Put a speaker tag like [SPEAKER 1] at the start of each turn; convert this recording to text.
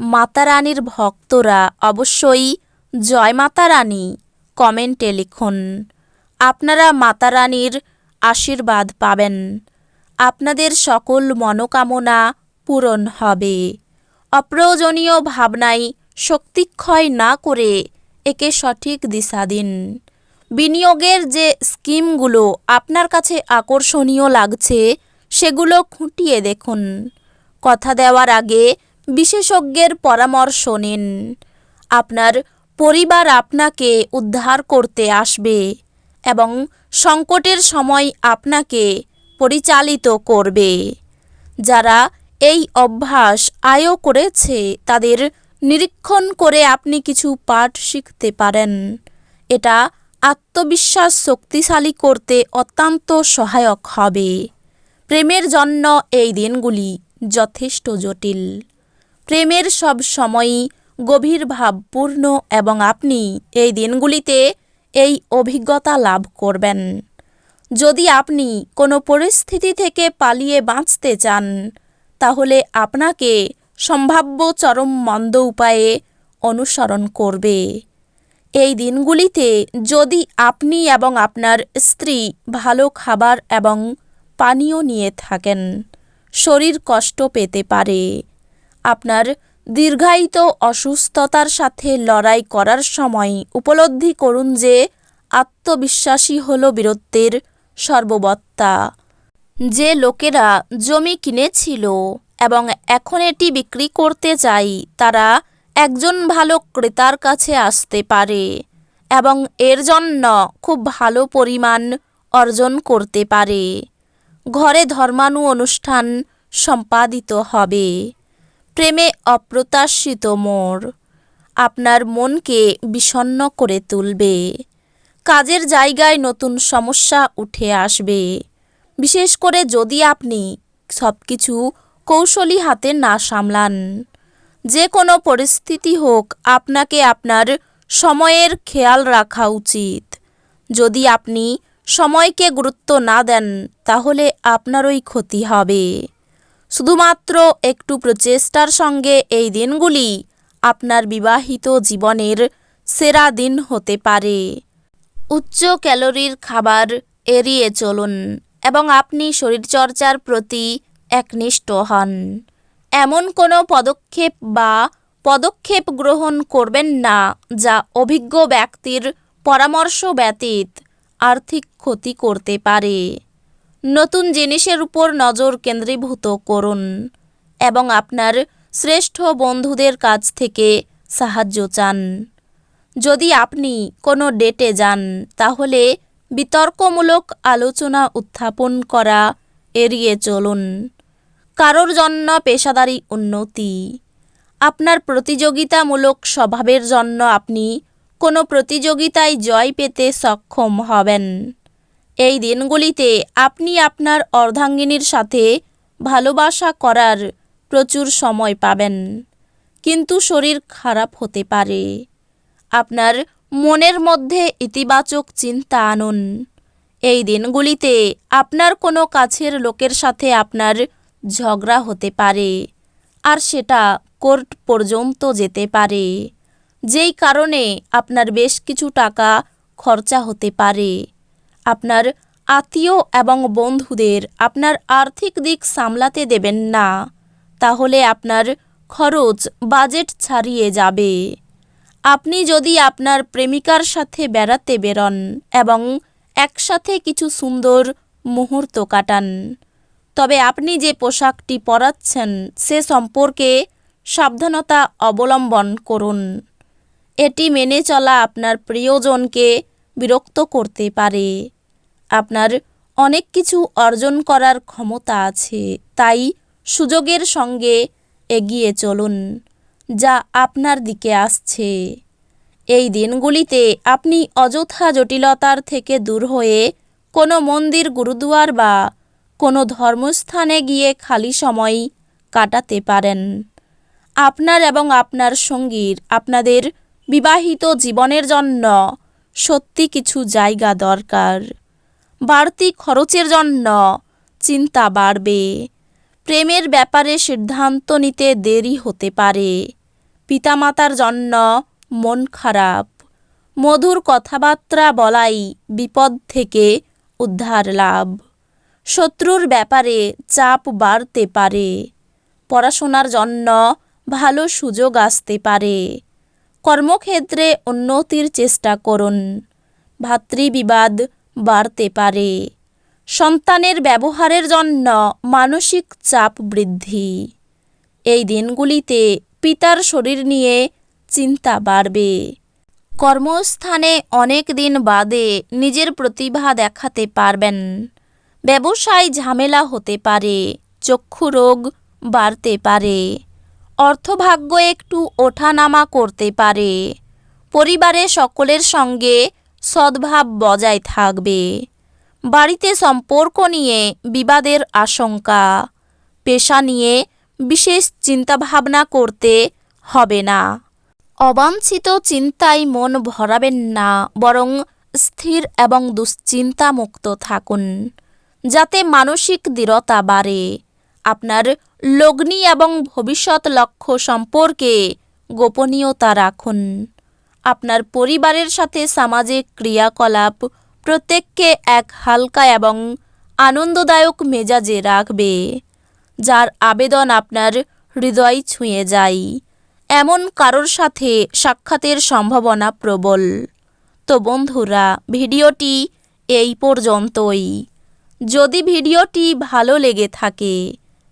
[SPEAKER 1] মাতারানীর ভক্তরা অবশ্যই জয় মাতারানী কমেন্টে লিখুন। আপনারা মাতারানীর আশীর্বাদ পাবেন। আপনাদের সকল মনোকামনা পূরণ হবে। অপ্রয়োজনীয় ভাবনায় শক্তিক্ষয় না করে একে সঠিক দিশা দিন। বিনিয়োগের যে স্কিমগুলো আপনার কাছে আকর্ষণীয় লাগছে, সেগুলো খুঁটিয়ে দেখুন। কথা দেওয়ার আগে বিশেষজ্ঞের পরামর্শ নিন। আপনার পরিবার আপনাকে উদ্ধার করতে আসবে এবং সংকটের সময় আপনাকে পরিচালিত করবে। যারা এই অভ্যাস আয়ও করেছে, তাদের নিরীক্ষণ করে আপনি কিছু পাঠ শিখতে পারেন। এটা আত্মবিশ্বাস শক্তিশালী করতে অত্যন্ত সহায়ক হবে। প্রেমের জন্য এই দিনগুলি যথেষ্ট জটিল। প্রেমের সব সময়ই গভীর ভাবপূর্ণ এবং আপনি এই দিনগুলিতে এই অভিজ্ঞতা লাভ করবেন। যদি আপনি কোনো পরিস্থিতি থেকে পালিয়ে বাঁচতে চান, তাহলে আপনাকে সম্ভাব্য চরম মন্দ উপায়ে অনুসরণ করবে। এই দিনগুলিতে যদি আপনি এবং আপনার স্ত্রী ভালো খাবার এবং পানীয় নিয়ে থাকেন, শরীর কষ্ট পেতে পারে। আপনার দীর্ঘায়িত অসুস্থতার সাথে লড়াই করার সময় উপলব্ধি করুন যে আত্মবিশ্বাসী হল বীরত্বের সর্ববত্তা। যে লোকেরা জমি কিনেছিল এবং এখন এটি বিক্রি করতে চাই, তারা একজন ভালো ক্রেতার কাছে আসতে পারে এবং এর জন্য খুব ভালো পরিমাণ অর্জন করতে পারে। ঘরে ধর্মানু অনুষ্ঠান সম্পাদিত হবে। প্রেমে অপ্রত্যাশিত মোড় আপনার মনকে বিষণ্ন করে তুলবে। কাজের জায়গায় নতুন সমস্যা উঠে আসবে। বিশেষ করে যদি আপনি সব কিছু কৌশলী হাতে না সামলান। যে কোনো পরিস্থিতি হোক, আপনাকে আপনার সময়ের খেয়াল রাখা উচিত। যদি আপনি সময়কে গুরুত্ব না দেন, তাহলে আপনারই ক্ষতি হবে। শুধুমাত্র একটু প্রচেষ্টার সঙ্গে এই দিনগুলি আপনার বিবাহিত জীবনের সেরা দিন হতে পারে। উচ্চ ক্যালোরির খাবার এড়িয়ে চলুন এবং আপনি শরীরচর্চার প্রতি একনিষ্ঠ হন। এমন কোনো পদক্ষেপ বা পদক্ষেপ গ্রহণ করবেন না যা অভিজ্ঞ ব্যক্তির পরামর্শ ব্যতীত আর্থিক ক্ষতি করতে পারে। নতুন জিনিসের উপর নজর কেন্দ্রীভূত করুন এবং আপনার শ্রেষ্ঠ বন্ধুদের কাছ থেকে সাহায্য চান। যদি আপনি কোনো ডেটে যান, তাহলে বিতর্কমূলক আলোচনা উত্থাপন করা এড়িয়ে চলুন। কারোর জন্য পেশাদারি উন্নতি। আপনার প্রতিযোগিতামূলক স্বভাবের জন্য আপনি কোনো প্রতিযোগিতায় জয় পেতে সক্ষম হবেন। এই দিনগুলিতে আপনি আপনার অর্ধাঙ্গিনীর সাথে ভালোবাসা করার প্রচুর সময় পাবেন। কিন্তু শরীর খারাপ হতে পারে। আপনার মনের মধ্যে ইতিবাচক চিন্তা আনুন। এই দিনগুলিতে আপনার কোনো কাছের লোকের সাথে আপনার ঝগড়া হতে পারে। আর সেটা কোর্ট পর্যন্ত যেতে পারে। যেই কারণে আপনার বেশ কিছু টাকা খরচা হতে পারে। আপনার আত্মীয় এবং বন্ধুদের আপনার আর্থিক দিক সামলাতে দেবেন না। তাহলে আপনার খরচ বাজেট ছাড়িয়ে যাবে। আপনি যদি আপনার প্রেমিকার সাথে বেড়াতে বেরোন এবং একসাথে কিছু সুন্দর মুহূর্ত কাটান, তবে আপনি যে পোশাকটি পরাচ্ছেন সে সম্পর্কে সাবধানতা অবলম্বন করুন। এটি মেনে চলা আপনার প্রিয়জনকে বিরক্ত করতে পারে। আপনার অনেক কিছু অর্জন করার ক্ষমতা আছে, তাই সুযোগের সঙ্গে এগিয়ে চলুন, যা আপনার দিকে আসছে। এই দিনগুলিতে আপনি অযথা জটিলতার থেকে দূর হয়ে কোনো মন্দির, গুরুদুয়ার বা কোনো ধর্মস্থানে গিয়ে খালি সময় কাটাতে পারেন। আপনার এবং আপনার সঙ্গীর, আপনাদের বিবাহিত জীবনের জন্য সত্যি কিছু জায়গা দরকার। বাড়তি খরচের জন্য চিন্তা বাড়বে। প্রেমের ব্যাপারে সিদ্ধান্ত নিতে দেরি হতে পারে। পিতামাতার জন্য মন খারাপ। মধুর কথাবার্তা বলাই বিপদ থেকে উদ্ধার লাভ। শত্রুর ব্যাপারে চাপ বাড়তে পারে। পড়াশোনার জন্য ভালো সুযোগ আসতে পারে। কর্মক্ষেত্রে উন্নতির চেষ্টা করুন। ভাতৃবিবাদ বাড়তে পারে। সন্তানের ব্যবহারের জন্য মানসিক চাপ বৃদ্ধি। এই দিনগুলিতে পিতার শরীর নিয়ে চিন্তা বাড়বে। কর্মস্থানে অনেক দিন বাদে নিজের প্রতিভা দেখাতে পারবেন। ব্যবসায় ঝামেলা হতে পারে চক্ষু রোগ বাড়তে পারে। অর্থভাগ্য একটু ওঠানামা করতে পারে। পরিবারে সকলের সঙ্গে সদ্ভাব বজায় থাকবে। বাড়িতে সম্পর্ক নিয়ে বিবাদের আশঙ্কা। পেশা নিয়ে বিশেষ চিন্তাভাবনা করতে হবে না। অবাঞ্ছিত চিন্তায় মন ভরাবেন না, বরং স্থির এবং দুশ্চিন্তামুক্ত থাকুন, যাতে মানসিক দৃঢ়তা বাড়ে। আপনার লগ্নি এবং ভবিষ্যৎ লক্ষ্য সম্পর্কে গোপনীয়তা রাখুন। আপনার পরিবারের সাথে সামাজিক ক্রিয়াকলাপ প্রত্যেককে এক হালকা এবং আনন্দদায়ক মেজাজে রাখবে, যার আবেদন আপনার হৃদয় ছুঁয়ে যায়। এমন কারোর সাথে সাক্ষাতের সম্ভাবনা প্রবল। তো বন্ধুরা, ভিডিওটি এই পর্যন্তই। যদি ভিডিওটি ভালো লেগে থাকে